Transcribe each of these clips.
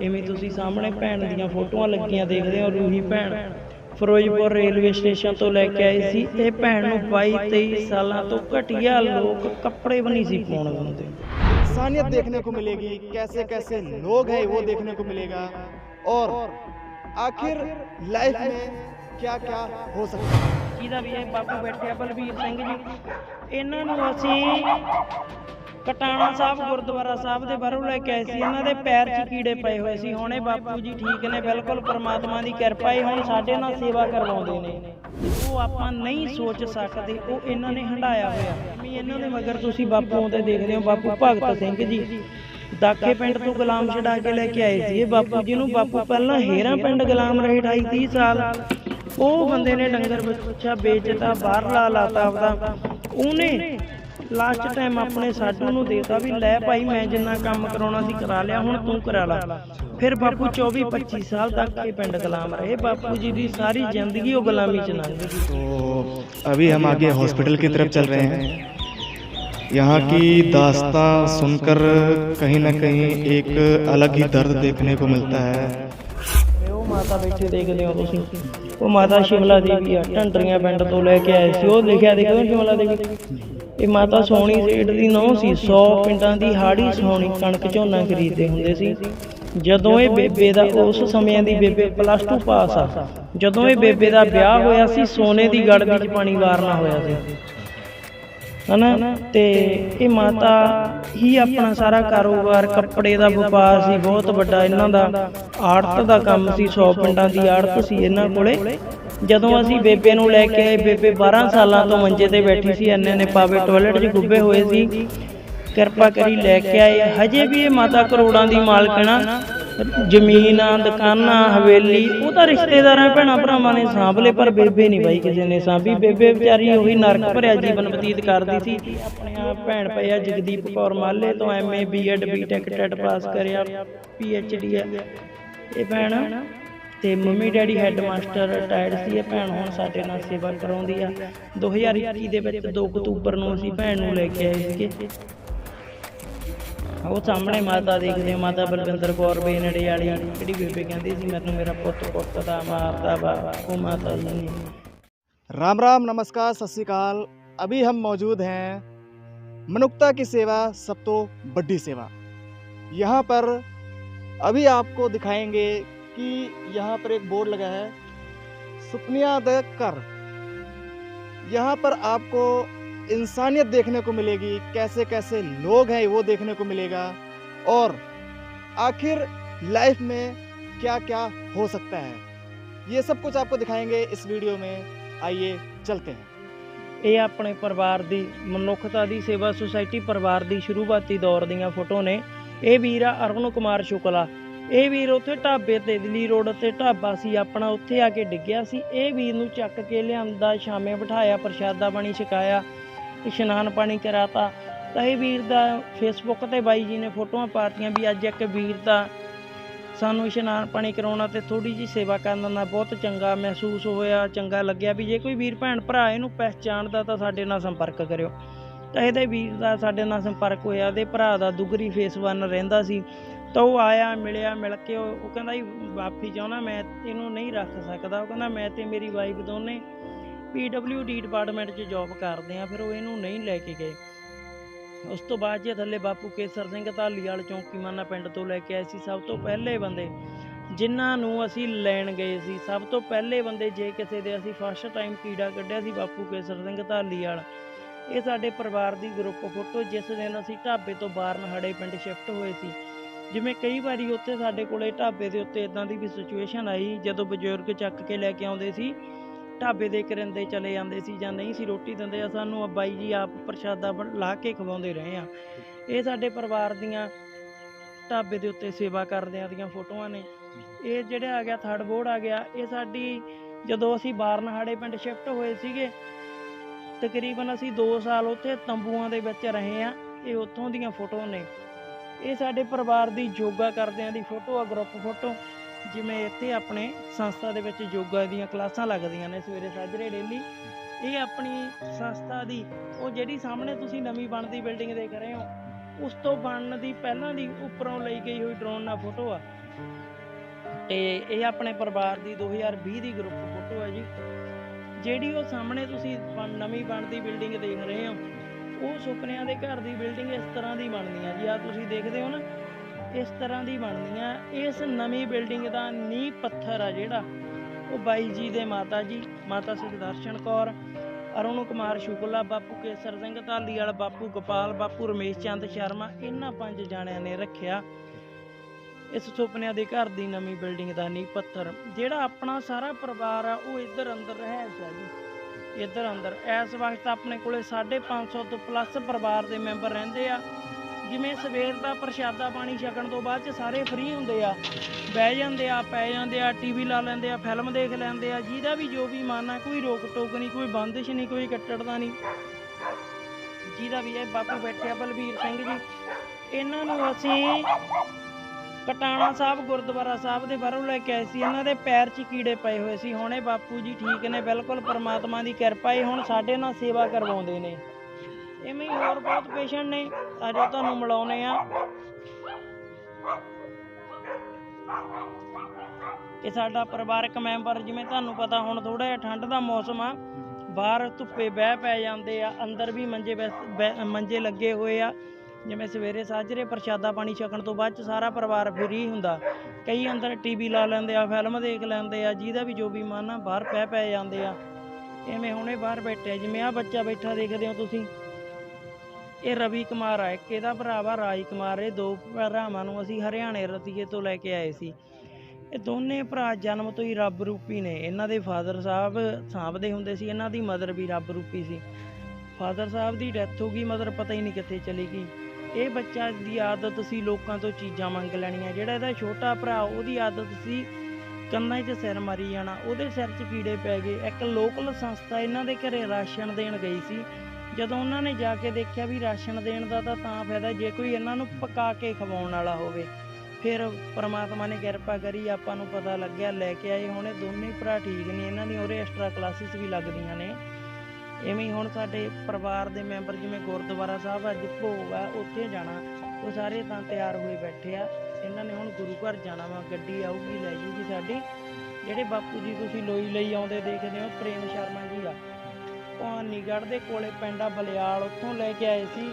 ਇਵੇਂ ਤੁਸੀਂ ਸਾਹਮਣੇ ਭੈਣ ਦੀਆਂ ਫੋਟੋਆਂ ਲੱਗੀਆਂ ਦੇਖਦੇ ਹੋ ਰੂਹੀ ਭੈਣ ਫਿਰੋਜ਼ਪੁਰ ਰੇਲਵੇ ਸਟੇਸ਼ਨ ਤੋਂ ਲੈ ਕੇ ਆਏ ਸੀ ਇਹ ਭੈਣ ਨੂੰ 22 23 ਸਾਲਾਂ ਤੋਂ ਘਟੀਆ ਲੋਕ ਕੱਪੜੇ ਵੀ ਨਹੀਂ ਸੀ ਪਾਉਣ ਦਿੰਦੇ इंसानियत देखने को मिलेगी कैसे कैसे लोग हैं वो देखने को मिलेगा और आखिर लाइफ में क्या क्या हो सकता है ਜਿਹਦਾ ਵੀ ਇਹ ਬਾਪੂ ਬੈਠਿਆ ਬਲਬੀਰ ਸਿੰਘ ਜੀ ਇਹਨਾਂ ਨੂੰ ਅਸੀਂ ਕਟਾਣਾ ਸਾਹਿਬ, ਗੁਰਦੁਆਰਾ ਸਾਹਿਬ ਦੇ ਬਾਹਰੋਂ ਲੈ ਕੇ ਆਏ ਸੀ। ਇਹਨਾਂ ਦੇ ਪੈਰ 'ਚ ਕੀੜੇ ਪਏ ਹੋਏ ਸੀ। ਹੁਣੇ ਬਾਪੂ ਜੀ ਠੀਕ ਨੇ, ਬਿਲਕੁਲ ਪਰਮਾਤਮਾ ਦੀ ਕਿਰਪਾ ਹੀ ਹੁਣ ਸਾਡੇ ਨਾਲ ਸੇਵਾ ਕਰਵਾਉਂਦੇ ਨੇ। ਉਹ ਆਪਾਂ ਨਹੀਂ ਸੋਚ ਸਕਦੇ, ਉਹ ਇਹਨਾਂ ਨੇ ਹੰਡਾਇਆ ਹੋਇਆ। ਵੀ ਇਹਨਾਂ ਦੇ ਮਗਰ ਤੁਸੀਂ ਬਾਪੂ ਆਉਂਦੇ ਦੇਖਦੇ ਹੋ, ਬਾਪੂ ਭਗਤ ਸਿੰਘ ਜੀ। ਦਾਖੇ ਪਿੰਡ ਤੋਂ ਗੁਲਾਮ ਛਡਾ ਕੇ ਲੈ ਕੇ ਆਏ ਸੀ। ਇਹ ਬਾਪੂ ਜੀ ਨੂੰ ਬਾਪੂ ਪਹਿਲਾਂ ਹੇਰਾ ਪਿੰਡ ਗੁਲਾਮ ਰਹੇ 28 30 ਸਾਲ। ਉਹ ਬੰਦੇ ਨੇ ਡੰਗਰ ਬੱਚਾ ਵੇਚਤਾ, ਬਾਹਰ ਲਾ ਲਾਤਾ ਆਪਦਾ। ਉਹਨੇ ਲਾਸਟ ਟਾਈਮ ਆਪਣੇ ਸਾਡੂ ਨੂੰ ਦੇਤਾ ਵੀ ਲੈ ਭਾਈ ਮੈਂ ਜਿੰਨਾ ਕੰਮ ਕਰਾਉਣਾ ਸੀ ਕਰਾ ਲਿਆ ਹੁਣ ਤੂੰ ਕਰਾ ਲਾ ਫਿਰ ਬਾਪੂ 24 25 ਸਾਲ ਤੱਕ ਇਹ ਪਿੰਡ ਗੁਲਾਮ ਰਹੇ ਬਾਪੂ ਜੀ ਦੀ ਸਾਰੀ ਜ਼ਿੰਦਗੀ ਉਹ ਗੁਲਾਮੀ ਚ ਲੰਘ ਗਈ तो अभी हम आगे हॉस्पिटल की तरफ चल रहे हैं यहाँ की दास्तां सुनकर कहीं ना कहीं एक अलग ही दर्द देखने को मिलता है ਇਹ ਉਹ ਮਾਤਾ ਬੈਠੇ ਦੇਖਦੇ ਹੋ ਤੁਸੀਂ ਉਹ ਮਾਤਾ ਸ਼ਿਮਲਾ ਦੇਵੀ ਆ ਢੰਡਰੀਆਂ ਪਿੰਡ ਤੋਂ ਲੈ ਕੇ ਆਏ ਸੀ ਉਹ ਲਿਖਿਆ ਦੇਖੋ ਨਾ ਸ਼ਿਮਲਾ ਦੇਵੀ ਇਹ ਮਾਤਾ ਸੋਹਣੀ ਸੇਠ ਦੀ ਨੌ ਸੀ 100 ਪਿੰਡਾਂ ਦੀ ਹਾੜੀ ਸੋਹਣੀ ਕਣਕ ਝੋਨਾ ਖਰੀਦਦੇ ਹੁੰਦੇ ਸੀ। ਜਦੋਂ ਇਹ ਬੇਬੇ ਦਾ ਉਸ ਸਮਿਆਂ ਦੀ ਬੇਬੇ ਪਲੱਸ 2 ਪਾਸ ਆ, ਜਦੋਂ ਇਹ ਬੇਬੇ ਦਾ ਵਿਆਹ ਹੋਇਆ ਸੀ, ਸੋਨੇ ਦੀ ਗੜ ਵਿੱਚ ਪਾਣੀ ਵਾਰਨਾ ਹੋਇਆ ਸੀ। ਹਨਾ? ਤੇ ਇਹ ਮਾਤਾ ਹੀ ਆਪਣਾ ਸਾਰਾ ਕਾਰੋਬਾਰ, ਕੱਪੜੇ ਦਾ ਵਪਾਰ ਸੀ, ਬਹੁਤ ਵੱਡਾ। ਇਹਨਾਂ ਦਾ ਆੜਤ ਦਾ ਕੰਮ ਸੀ 100 ਪਿੰਡਾਂ ਦੀ ਆੜਤ ਸੀ ਇਹਨਾਂ ਕੋਲੇ। ਜਦੋਂ ਅਸੀਂ ਬੇਬੇ ਨੂੰ ਲੈ ਕੇ ਆਏ ਬੇਬੇ 12 ਸਾਲਾਂ ਤੋਂ ਮੰਜੇ ਤੇ ਬੈਠੀ ਸੀ, ਐਨੇ ਨੇ ਪਾਵੇ ਟਾਇਲਟ 'ਚ ਗੁੱਬੇ ਹੋਏ ਸੀ, ਕਿਰਪਾ ਕਰੀ ਲੈ ਕੇ ਆਏ। ਹਜੇ ਵੀ ਇਹ ਮਾਤਾ ਕਰੋੜਾਂ ਦੀ ਮਾਲਕਣਾ ਜ਼ਮੀਨਾਂ, ਦੁਕਾਨਾਂ, ਹਵੇਲੀ, ਉਹ ਤਾਂ ਰਿਸ਼ਤੇਦਾਰਾਂ, ਭੈਣਾਂ ਭਰਾਵਾਂ ਨੇ ਸਾਂਭ ਲਏ, ਪਰ ਬੇਬੇ ਨਹੀਂ ਬਾਈ ਕਿਸੇ ਨੇ ਸਾਂਭੀ। ਬੇਬੇ ਵਿਚਾਰੀ ਉਹੀ ਨਰਕ ਭਰਿਆ ਜੀਵਨ ਬਤੀਤ ਕਰਦੀ ਸੀ। ਆਪਣੇ ਆ ਭੈਣ ਪਈ ਜਗਦੀਪ ਕੌਰ ਮਾਲੇ ਤੋਂ MA BEd BTech TET pass ਕਰਿਆ ਪੀਐਚਡੀ ਆ ਇਹ ਭੈਣ ਤੇ mummy daddy headmaster retired ਸੀ ਇਹ ਭੈਣ ਹੁਣ ਸਾਡੇ ਨਾਲ ਸੇਵਾ ਕਰਾਉਂਦੀ ਆ 2021 ਦੇ ਵਿੱਚ 2 ਅਕਤੂਬਰ ਨੂੰ ਅਸੀਂ ਭੈਣ ਨੂੰ ਲੈ ਕੇ ਆਏ ਸੀਗੇ ਉਹ ਸਾਹਮਣੇ ਮਾਤਾ ਦੇਖਦੇ ਹੋ, ਮਾਤਾ ਬਲਵਿੰਦਰ ਕੌਰ ਬੇਨੜੇ ਵਾਲੀ ਜਿਹੜੀ ਬੇਬੇ ਕਹਿੰਦੀ ਸੀ ਮੈਨੂੰ ਮੇਰਾ ਪੁੱਤ ਪੁੱਤ ਦਾ ਮਾਰਦਾ ਵਾ ਉਹ ਮਾਤਾ ਜੀ ਨੇ राम राम नमस्कार सत श्रीकाल अभी हम मौजूद हैं मनुष्यता की सेवा सब तो बड़ी सेवा यहाँ पर अभी आपको दिखाएंगे कि यहाँ पर एक बोर्ड लगा है सुपनियाद कर यहाँ पर आपको इंसानियत देखने को मिलेगी कैसे कैसे लोग हैं वो देखने को मिलेगा और आखिर लाइफ में क्या क्या हो सकता है ये सब कुछ आपको दिखाएंगे इस वीडियो में ਆਈਏ ਚਲਤੇ हैं ਇਹ ਆਪਣੇ ਪਰਿਵਾਰ ਦੀ ਮਨੁੱਖਤਾ ਦੀ ਸੇਵਾ ਸੁਸਾਇਟੀ ਪਰਿਵਾਰ ਦੀ ਸ਼ੁਰੂਆਤੀ ਦੌਰ ਦੀਆਂ ਫੋਟੋ ਨੇ ਇਹ ਵੀਰ ਆ ਅਰੁਣ ਕੁਮਾਰ ਸ਼ੁਕਲਾ ਇਹ ਵੀਰ ਉੱਥੇ ਢਾਬੇ ਤੇ ਦਿੱਲੀ ਰੋਡ ਤੇ ਢਾਬਾ ਸੀ, ਆਪਣਾ ਉੱਥੇ ਆ ਕੇ ਡਿੱਗਿਆ ਸੀ। ਇਹ ਵੀਰ ਨੂੰ ਚੱਕ ਕੇ ਲਿਆਂਦਾ, ਸ਼ਾਮੇ ਬਿਠਾਇਆ, ਪ੍ਰਸ਼ਾਦਾ ਪਾਣੀ ਛਕਾਇਆ, ਇਸ਼ਨਾਨ ਪਾਣੀ ਕਰਾਤਾ। ਤਾਂ ਇਹ ਵੀਰ ਦਾ ਫੇਸਬੁੱਕ ਤੇ ਬਾਈ ਜੀ ਨੇ ਫੋਟੋਆਂ ਪਾਤੀਆਂ ਵੀ ਅੱਜ ਇੱਕ ਵੀਰ ਦਾ ਸਾਨੂੰ ਇਸ਼ਨਾਨ ਪਾਣੀ ਕਰਾਉਣਾ ਤੇ ਥੋੜੀ ਜੀ ਸੇਵਾ ਕਰਨ ਨਾਲ ਬਹੁਤ ਚੰਗਾ ਮਹਿਸੂਸ ਹੋਇਆ, ਚੰਗਾ ਲੱਗਿਆ ਵੀ ਜੇ ਕੋਈ ਵੀਰ ਭੈਣ ਭਰਾ ਇਹਨੂੰ ਪਹਿਚਾਣਦਾ ਤਾਂ ਸਾਡੇ ਨਾਲ ਸੰਪਰਕ ਕਰਿਓ। ਤਾਂ ਇਹਦੇ ਵੀਰ ਦਾ ਸਾਡੇ ਨਾਲ ਸੰਪਰਕ ਹੋਇਆ ਤੇ ਭਰਾ ਦਾ ਦੁਗਰੀ ਫੇਸ 1 ਰਹਿੰਦਾ ਸੀ। ਤਾਂ ਉਹ ਆਇਆ, ਮਿਲਿਆ, ਮਿਲ ਕੇ ਉਹ ਉਹ ਕਹਿੰਦਾ ਜੀ ਮਾਫੀ ਚਾਹੁੰਦਾ ਮੈਂ, ਇਹਨੂੰ ਨਹੀਂ ਰੱਖ ਸਕਦਾ। ਉਹ ਕਹਿੰਦਾ ਮੈਂ ਤੇ ਮੇਰੀ ਵਾਈਫ ਦੋਨੇ ਪੀਡਬਲਯੂਡੀ ਡਿਪਾਰਟਮੈਂਟ 'ਚ ਜੌਬ ਕਰਦੇ ਆ ਫਿਰ ਉਹ ਇਹਨੂੰ ਨਹੀਂ ਲੈ ਕੇ ਗਏ। ਉਸ ਤੋਂ ਬਾਅਦ ਜੇ ਥੱਲੇ ਬਾਪੂ ਕੇਸਰ ਸਿੰਘ ਧਾਲੀ ਵਾਲ ਚੌਂਕੀਮਾਨਾ ਪਿੰਡ ਤੋਂ ਲੈ ਕੇ ਆਏ ਸੀ, ਸਭ ਤੋਂ ਪਹਿਲੇ ਬੰਦੇ ਜਿਨ੍ਹਾਂ ਨੂੰ ਅਸੀਂ ਲੈਣ ਗਏ ਸੀ, ਸਭ ਤੋਂ ਪਹਿਲੇ ਬੰਦੇ ਜੇ ਕਿਸੇ ਦੇ ਅਸੀਂ ਫਸਟ ਟਾਈਮ ਕੀੜਾ ਕੱਢਿਆ ਸੀ ਬਾਪੂ ਕੇਸਰ ਸਿੰਘ ਧਾਲੀ ਵਾਲ ਇਹ ਸਾਡੇ ਪਰਿਵਾਰ ਦੀ ਗਰੁੱਪ ਫੋਟੋ ਜਿਸ ਦਿਨ ਅਸੀਂ ਢਾਬੇ ਤੋਂ ਬਾਰਨ ਹੜੇ ਪਿੰਡ ਸ਼ਿਫਟ ਹੋਏ ਸੀ ਜਿਵੇਂ ਕਈ ਵਾਰੀ ਉੱਥੇ ਸਾਡੇ ਕੋਲੇ ਢਾਬੇ ਦੇ ਉੱਤੇ ਇਦਾਂ ਦੀ ਵੀ ਸਿਚੁਏਸ਼ਨ ਆਈ, ਜਦੋਂ ਬਜ਼ੁਰਗ ਚੱਕ ਕੇ ਲੈ ਕੇ ਆਉਂਦੇ ਸੀ, ਢਾਬੇ ਦੇ ਕਰਿੰਦੇ ਚਲੇ ਜਾਂਦੇ ਸੀ ਜਾਂ ਨਹੀਂ ਸੀ ਰੋਟੀ ਦਿੰਦੇ ਆ, ਸਾਨੂੰ ਬਾਈ ਜੀ ਆਪ ਪ੍ਰਸ਼ਾਦਾ ਬਣ- ਲਾ ਕੇ ਖਵਾਉਂਦੇ ਰਹੇ ਆ। ਇਹ ਸਾਡੇ ਪਰਿਵਾਰ ਦੀਆਂ ਢਾਬੇ ਦੇ ਉੱਤੇ ਸੇਵਾ ਕਰਦਿਆਂ ਦੀਆਂ ਫੋਟੋਆਂ ਨੇ। ਇਹ ਜਿਹੜਾ ਆ ਗਿਆ, ਥਰਡ ਬੋਰਡ ਆ ਗਿਆ, ਇਹ ਸਾਡੀ ਜਦੋਂ ਅਸੀਂ ਬਾਰਨਹਾੜੇ ਪਿੰਡ ਸ਼ਿਫਟ ਹੋਏ ਸੀਗੇ, ਤਕਰੀਬਨ ਅਸੀਂ 2 ਸਾਲ ਉੱਥੇ ਤੰਬੂਆਂ ਦੇ ਵਿੱਚ ਰਹੇ ਆ, ਇਹ ਉੱਥੋਂ ਦੀਆਂ ਫੋਟੋ ਨੇ। ਇਹ ਸਾਡੇ ਪਰਿਵਾਰ ਦੀ ਯੋਗਾ ਕਰਦਿਆਂ ਦੀ ਫੋਟੋ ਆ ਗਰੁੱਪ ਫੋਟੋ। ਜਿਵੇਂ ਇੱਥੇ ਆਪਣੇ ਸੰਸਥਾ ਦੇ ਵਿੱਚ ਯੋਗਾ ਦੀਆਂ ਕਲਾਸਾਂ ਲੱਗਦੀਆਂ ਨੇ ਸਵੇਰੇ ਸਾਜਰੇ ਡੇਲੀ ਇਹ ਆਪਣੀ ਸੰਸਥਾ ਦੀ, ਉਹ ਜਿਹੜੀ ਸਾਹਮਣੇ ਤੁਸੀਂ ਨਵੀਂ ਬਣਦੀ ਬਿਲਡਿੰਗ ਦੇਖ ਰਹੇ ਹੋ, ਉਸ ਤੋਂ ਬਣਨ ਦੀ ਪਹਿਲਾਂ ਦੀ ਉੱਪਰੋਂ ਲਈ ਗਈ ਹੋਈ ਡਰੋਨ ਨਾਲ ਫੋਟੋ ਆ। ਤੇ ਇਹ ਆਪਣੇ ਪਰਿਵਾਰ ਦੀ 2020 ਦੀ ਗਰੁੱਪ ਫੋਟੋ ਹੈ ਜੀ। ਜਿਹੜੀ ਉਹ ਸਾਹਮਣੇ ਤੁਸੀਂ ਬਣ- ਨਵੀਂ ਬਣਦੀ ਬਿਲਡਿੰਗ ਦੇਖ ਰਹੇ ਹੋ ਉਹ ਸੁਪਨਿਆਂ ਦੇ ਘਰ ਦੀ ਬਿਲਡਿੰਗ ਇਸ ਤਰ੍ਹਾਂ ਦੀ ਬਣਨੀ ਹੈ ਜੀ ਆ ਤੁਸੀਂ ਦੇਖਦੇ ਹੋ ਨਾ, ਇਸ ਤਰ੍ਹਾਂ ਦੀ ਬਣਨੀ ਆ। ਇਸ ਨਵੀਂ ਬਿਲਡਿੰਗ ਦਾ ਨੀਂਹ ਪੱਥਰ ਆ ਜਿਹੜਾ, ਉਹ ਬਾਈ ਜੀ ਦੇ ਮਾਤਾ ਜੀ, ਮਾਤਾ ਸੁਖਦਰਸ਼ਨ ਕੌਰ, ਅਰੁਣ ਕੁਮਾਰ ਸ਼ੁਕਲਾ, ਬਾਪੂ ਕੇਸਰ ਸਿੰਘ ਧਾਲੀ ਵਾਲਾ, ਬਾਪੂ ਗੋਪਾਲ, ਬਾਪੂ ਰਮੇਸ਼ ਚੰਦ ਸ਼ਰਮਾ, ਇਹਨਾਂ ਪੰਜ ਜਾਣਿਆਂ ਨੇ ਰੱਖਿਆ ਇਸ ਸੁਪਨਿਆਂ ਦੇ ਘਰ ਦੀ ਨਵੀਂ ਬਿਲਡਿੰਗ ਦਾ ਨੀਂਹ ਪੱਥਰ। ਜਿਹੜਾ ਆਪਣਾ ਸਾਰਾ ਪਰਿਵਾਰ ਆ, ਉਹ ਇੱਧਰ ਅੰਦਰ ਰਹਿ ਹੈ ਜੀ। ਇੱਧਰ ਅੰਦਰ। ਇਸ ਵਕਤ ਆਪਣੇ ਕੋਲੇ 550 ਤੋਂ ਪਲੱਸ ਪਰਿਵਾਰ ਦੇ ਮੈਂਬਰ ਰਹਿੰਦੇ ਆ। ਜਿਵੇਂ ਸਵੇਰ ਦਾ ਪ੍ਰਸ਼ਾਦਾ ਪਾਣੀ ਛਕਣ ਤੋਂ ਬਾਅਦ ਚ ਸਾਰੇ ਫ੍ਰੀ ਹੁੰਦੇ ਆ। ਬਹਿ ਜਾਂਦੇ ਆ, ਪੈ ਜਾਂਦੇ ਆ ਟੀਵੀ ਲਾ ਲੈਂਦੇ ਆ ਫਿਲਮ ਦੇਖ ਲੈਂਦੇ ਆ। ਜਿਹਦਾ ਵੀ ਜੋ ਵੀ ਮਨ ਆ, ਕੋਈ ਰੋਕ ਟੋਕ ਨਹੀਂ, ਕੋਈ ਬੰਦਿਸ਼ ਨਹੀਂ, ਕੋਈ ਕੱਟੜਦਾ ਨਹੀਂ। ਜਿਹਦਾ ਵੀ ਇਹ ਬਾਪੂ ਬੈਠਿਆ ਆ ਬਲਬੀਰ ਸਿੰਘ ਜੀ। ਇਹਨਾਂ ਨੂੰ ਅਸੀਂ ਪਟਾਣਾ ਸਾਹਿਬ, ਗੁਰਦੁਆਰਾ ਸਾਹਿਬ ਦੇ ਬਾਹਰੋਂ ਲੈ ਕੇ ਆਏ ਸੀ। ਇਹਨਾਂ ਦੇ ਪੈਰ 'ਚ ਕੀੜੇ ਪਏ ਹੋਏ ਸੀ। ਹੁਣੇ ਬਾਪੂ ਜੀ ਠੀਕ ਨੇ, ਬਿਲਕੁਲ ਪਰਮਾਤਮਾ ਦੀ ਕਿਰਪਾ ਹੈ ਹੁਣ ਸਾਡੇ ਨਾਲ ਸੇਵਾ ਕਰਵਾਉਂਦੇ ਨੇ। ਇਵੇਂ ਹੀ ਹੋਰ ਬਹੁਤ ਪੇਸ਼ੈਂਟ ਨੇ। ਅੱਜ ਤੁਹਾਨੂੰ ਮਿਲਾਉਨੇ ਆ ਇਹ ਸਾਡਾ ਪਰਿਵਾਰਕ ਮੈਂਬਰ, ਜਿਵੇਂ ਤੁਹਾਨੂੰ ਪਤਾ, ਹੁਣ ਥੋੜਾ ਜਿਹਾ ਠੰਡ ਦਾ ਮੌਸਮ ਆ। ਬਾਹਰ ਧੁੱਪੇ ਬਹਿ ਪੈ ਜਾਂਦੇ ਆ। ਅੰਦਰ ਵੀ ਮੰਜੇ ਮੰਜੇ ਲੱਗੇ ਹੋਏ ਆ। ਜਿਵੇਂ ਸਵੇਰੇ ਸਾਜਰੇ ਪ੍ਰਸ਼ਾਦਾ ਪਾਣੀ ਛਕਣ ਤੋਂ ਬਾਅਦ ਚ ਸਾਰਾ ਪਰਿਵਾਰ ਫਰੀ ਹੁੰਦਾ। ਕਈ ਅੰਦਰ ਟੀਵੀ ਲਾ ਲੈਂਦੇ ਆ ਫਿਲਮ ਦੇਖ ਲੈਂਦੇ ਆ, ਜਿਹਦਾ ਵੀ ਜੋ ਵੀ ਮਨ ਆ, ਬਾਹਰ ਪੈ ਪੈ ਜਾਂਦੇ ਆ। ਐਵੇਂ ਹੁਣੇ ਬਾਹਰ ਬੈਠੇ ਜਿਵੇਂ ਆ ਬੱਚਾ ਬੈਠਾ ਦੇਖਦੇ ਹੋ ਤੁਸੀਂ। ਇਹ ਰਵੀ ਕੁਮਾਰ ਆ, ਇੱਕ ਇਹਦਾ ਭਰਾ ਵਾ ਰਾਜ ਕੁਮਾਰ, ਇਹ ਦੋ ਭਰਾਵਾਂ ਨੂੰ ਅਸੀਂ ਹਰਿਆਣੇ ਰਤੀਏ ਤੋਂ ਲੈ ਕੇ ਆਏ ਸੀ। ਇਹ ਦੋਨੇ ਭਰਾ ਜਨਮ ਤੋਂ ਹੀ ਰੱਬ ਰੂਪੀ ਨੇ। ਇਹਨਾਂ ਦੇ ਫਾਦਰ ਸਾਹਿਬ ਸਾਂਭਦੇ ਹੁੰਦੇ ਸੀ, ਇਹਨਾਂ ਦੀ ਮਦਰ ਵੀ ਰੱਬ ਰੂਪੀ ਸੀ। ਫਾਦਰ ਸਾਹਿਬ ਦੀ ਡੈਥ ਹੋ ਗਈ ਮਦਰ ਪਤਾ ਹੀ ਨਹੀਂ ਕਿੱਥੇ ਚਲੀ ਗਈ। ਇਹ ਬੱਚਾ ਦੀ ਆਦਤ ਸੀ ਲੋਕਾਂ ਤੋਂ ਚੀਜ਼ਾਂ ਮੰਗ ਲੈਣੀਆਂ। ਜਿਹੜਾ ਇਹਦਾ ਛੋਟਾ ਭਰਾ, ਉਹਦੀ ਆਦਤ ਸੀ ਕੰਨਾਂ 'ਚ ਸਿਰ ਮਾਰੀ ਜਾਣਾ। ਉਹਦੇ ਸਿਰ 'ਚ ਕੀੜੇ ਪੈ ਗਏ। ਇੱਕ ਲੋਕਲ ਸੰਸਥਾ ਇਹਨਾਂ ਦੇ ਘਰੇ ਰਾਸ਼ਨ ਦੇਣ ਗਈ ਸੀ। ਜਦੋਂ ਉਹਨਾਂ ਨੇ ਜਾ ਕੇ ਦੇਖਿਆ ਵੀ ਰਾਸ਼ਨ ਦੇਣ ਦਾ ਤਾਂ ਤਾਂ ਫਾਇਦਾ, ਜੇ ਕੋਈ ਇਹਨਾਂ ਨੂੰ ਪਕਾ ਕੇ ਖਵਾਉਣ ਵਾਲਾ ਹੋਵੇ। ਫਿਰ ਪ੍ਰਮਾਤਮਾ ਨੇ ਕਿਰਪਾ ਕਰੀ, ਆਪਾਂ ਨੂੰ ਪਤਾ ਲੱਗਿਆ, ਲੈ ਕੇ ਆਏ। ਹੁਣੇ ਦੋਨੇ ਭਰਾ ਠੀਕ ਨੇ। ਇਹਨਾਂ ਦੀ ਉਹਰੇ ਐਕਸਟਰਾ ਕਲਾਸਿਸ ਵੀ ਲੱਗਦੀਆਂ ਨੇ। ਐਵੇਂ ਹੀ ਹੁਣ ਸਾਡੇ ਪਰਿਵਾਰ ਦੇ ਮੈਂਬਰ ਜਿਵੇਂ ਗੁਰਦੁਆਰਾ ਸਾਹਿਬ ਅੱਜ ਭੋਗ ਆ, ਉੱਥੇ ਜਾਣਾ। ਉਹ ਸਾਰੇ ਤਾਂ ਤਿਆਰ ਹੋਏ ਬੈਠੇ ਆ। ਇਹਨਾਂ ਨੇ ਹੁਣ ਗੁਰੂ ਘਰ ਜਾਣਾ ਵਾ, ਗੱਡੀ ਆਊਗੀ, ਲੈ ਜੂਗੀ ਸਾਡੀ। ਜਿਹੜੇ ਬਾਪੂ ਜੀ ਤੁਸੀਂ ਲੋਈ ਲਈ ਆਉਂਦੇ ਦੇਖਦੇ ਹੋ, ਪ੍ਰੇਮ ਸ਼ਰਮਾ ਜੀ ਆ। ਭਵਾਨੀਗੜ੍ਹ ਦੇ ਕੋਲੇ ਪਿੰਡ ਆ, ਬਲਿਆਲ, ਉੱਥੋਂ ਲੈ ਕੇ ਆਏ ਸੀ।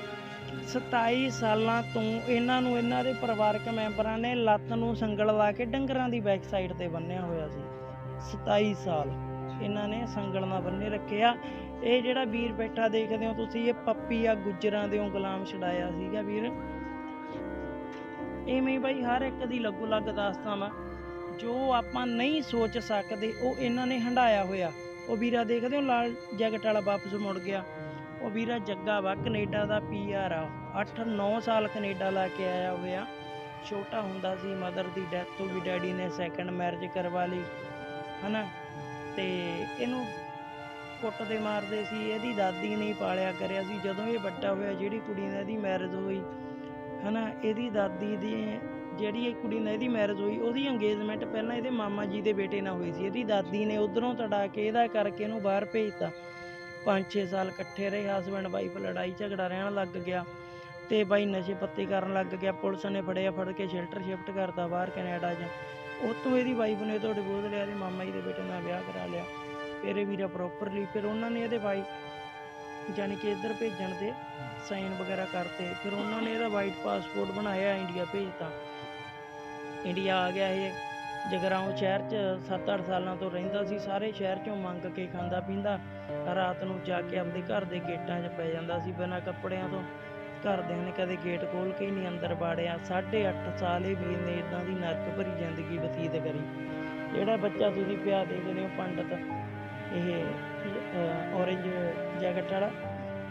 27 ਸਾਲਾਂ ਤੋਂ ਇਹਨਾਂ ਨੂੰ, ਇਹਨਾਂ ਦੇ ਪਰਿਵਾਰਕ ਮੈਂਬਰਾਂ ਨੇ ਲੱਤ ਨੂੰ ਸੰਗਲ ਲਾ ਕੇ ਡੰਗਰਾਂ ਦੀ ਬੈਕ ਸਾਈਡ ਤੇ ਬੰਨਿਆ ਹੋਇਆ ਸੀ। 27 ਸਾਲ ਇਹਨਾਂ ਨੇ ਸੰਗਲ ਨਾਲ ਬੰਨੇ ਰੱਖਿਆ ਇਹ ਜਿਹੜਾ ਵੀਰ ਬੈਠਾ ਦੇਖਦੇ ਹੋ ਤੁਸੀਂ, ਇਹ ਪੱਪੀ ਆ ਗੁੱਜਰਾਂ ਦੇ ਗੁਲਾਮ ਛਡਾਇਆ ਸੀਗਾ ਵੀਰ। ਐਵੇਂ ਹੀ ਬਾਈ ਹਰ ਇੱਕ ਦੀ ਲੱਗੋ ਲੱਗ ਦਾਸਤਾਂ ਆ। ਜੋ ਆਪਾਂ ਨਹੀਂ ਸੋਚ ਸਕਦੇ, ਉਹ ਇਹਨਾਂ ਨੇ ਹੰਡਾਇਆ ਹੋਇਆ। ਉਹ ਵੀਰਾ ਦੇਖਦੇ ਹੋ ਲਾਲ ਜੈਕਟ ਵਾਲਾ ਵਾਪਸ ਮੁੜ ਗਿਆ। ਉਹ ਵੀਰਾ ਜੱਗਾ ਵਾ, ਕੈਨੇਡਾ ਦਾ ਪੀਆਰ ਆ। 8-9 ਸਾਲ ਕੈਨੇਡਾ ਲਾ ਕੇ ਆਇਆ ਹੋਇਆ। ਛੋਟਾ ਹੁੰਦਾ ਸੀ ਮਦਰ ਦੀ ਡੈਥ ਹੋ ਗਈ ਡੈਡੀ ਨੇ ਸੈਕੰਡ ਮੈਰਿਜ ਕਰਵਾ ਲਈ। ਹਨਾ? ਤੇ ਇਹਨੂੰ ਕੁੱਟਦੇ ਮਾਰਦੇ ਸੀ, ਇਹਦੀ ਦਾਦੀ ਨੇ ਹੀ ਪਾਲਿਆ ਕਰਿਆ ਸੀ। ਜਦੋਂ ਇਹ ਵੱਡਾ ਹੋਇਆ, ਜਿਹੜੀ ਕੁੜੀ ਨਾਲ ਇਹਦੀ ਮੈਰਿਜ ਹੋਈ, ਹਨਾ, ਇਹਦੀ ਦਾਦੀ ਦੀ ਜਿਹੜੀ ਇਹ ਕੁੜੀ ਨਾਲ ਇਹਦੀ ਮੈਰਿਜ ਹੋਈ, ਉਹਦੀ ਇੰਗੇਜਮੈਂਟ ਪਹਿਲਾਂ ਇਹਦੇ ਮਾਮਾ ਜੀ ਦੇ ਬੇਟੇ ਨਾਲ ਹੋਈ ਸੀ। ਇਹਦੀ ਦਾਦੀ ਨੇ ਉਧਰੋਂ ਤੜਾ ਕੇ ਇਹਦਾ ਕਰਕੇ ਇਹਨੂੰ ਬਾਹਰ ਭੇਜਤਾ। 5-6 ਸਾਲ ਇਕੱਠੇ ਰਹੇ ਹਸਬੈਂਡ ਵਾਈਫ ਲੜਾਈ ਝਗੜਾ ਰਹਿਣ ਲੱਗ ਗਿਆ ਤੇ ਬਾਈ ਨਸ਼ੇ ਪੱਤੇ ਕਰਨ ਲੱਗ ਗਿਆ। ਪੁਲਿਸ ਨੇ ਫੜਿਆ, ਫੜ ਕੇ ਸ਼ੈਲਟਰ ਸ਼ਿਫਟ ਕਰਤਾ ਬਾਹਰ ਕੈਨੇਡਾ 'ਚ। ਉਤੋਂ ਇਹਦੀ ਵਾਈਫ ਨੇ ਤੁਹਾਡੇ ਬੋਧ ਲਿਆ ਇਹਦੇ ਮਾਮਾ ਜੀ ਦੇ ਬੇਟੇ ਨਾਲ ਵਿਆਹ ਕਰਾ ਲਿਆ। ਫਿਰ ਇਹ ਵੀਰਾ ਪ੍ਰੋਪਰਲੀ ਫਿਰ ਉਹਨਾਂ ਨੇ ਇਹਦੇ ਬਾਈ ਜਾਣੀ ਕਿ ਇੱਧਰ ਭੇਜਣ ਦੇ ਸਾਈਨ ਵਗੈਰਾ ਕਰਤੇ। ਫਿਰ ਉਹਨਾਂ ਨੇ ਇਹਦਾ ਵਾਈਟ ਪਾਸਪੋਰਟ ਬਣਾਇਆ ਇੰਡੀਆ ਭੇਜਤਾ। ਇੰਡੀਆ ਆ ਗਿਆ ਇਹ। ਜਗਰਾਉਂ ਸ਼ਹਿਰ 'ਚ 7-8 ਸਾਲਾਂ ਤੋਂ ਰਹਿੰਦਾ ਸੀ। ਸਾਰੇ ਸ਼ਹਿਰ 'ਚੋਂ ਮੰਗ ਕੇ ਖਾਂਦਾ ਪੀਂਦਾ। ਰਾਤ ਨੂੰ ਜਾ ਕੇ ਆਪਣੇ ਘਰ ਦੇ ਗੇਟਾਂ 'ਚ ਪੈ ਜਾਂਦਾ ਸੀ। ਬਿਨਾਂ ਕੱਪੜਿਆਂ ਤੋਂ ਘਰਦਿਆਂ ਨੇ ਕਦੇ ਗੇਟ ਖੋਲ ਕੇ ਹੀ ਨਹੀਂ ਅੰਦਰ ਬਾੜਿਆ 8.5 ਸਾਲ ਇਹ ਵੀਰ ਨੇ ਇਦਾਂ ਦੀ ਨਰਕ ਭਰੀ ਜ਼ਿੰਦਗੀ ਬਤੀਤ ਕਰੀ। ਜਿਹੜਾ ਬੱਚਾ ਤੁਸੀਂ ਪਿਆ ਦੇਖਦੇ ਹੋ, ਪੰਡਤ ਇਹ ਔਰੇਂਜ ਜੈਕਟ ਵਾਲਾ।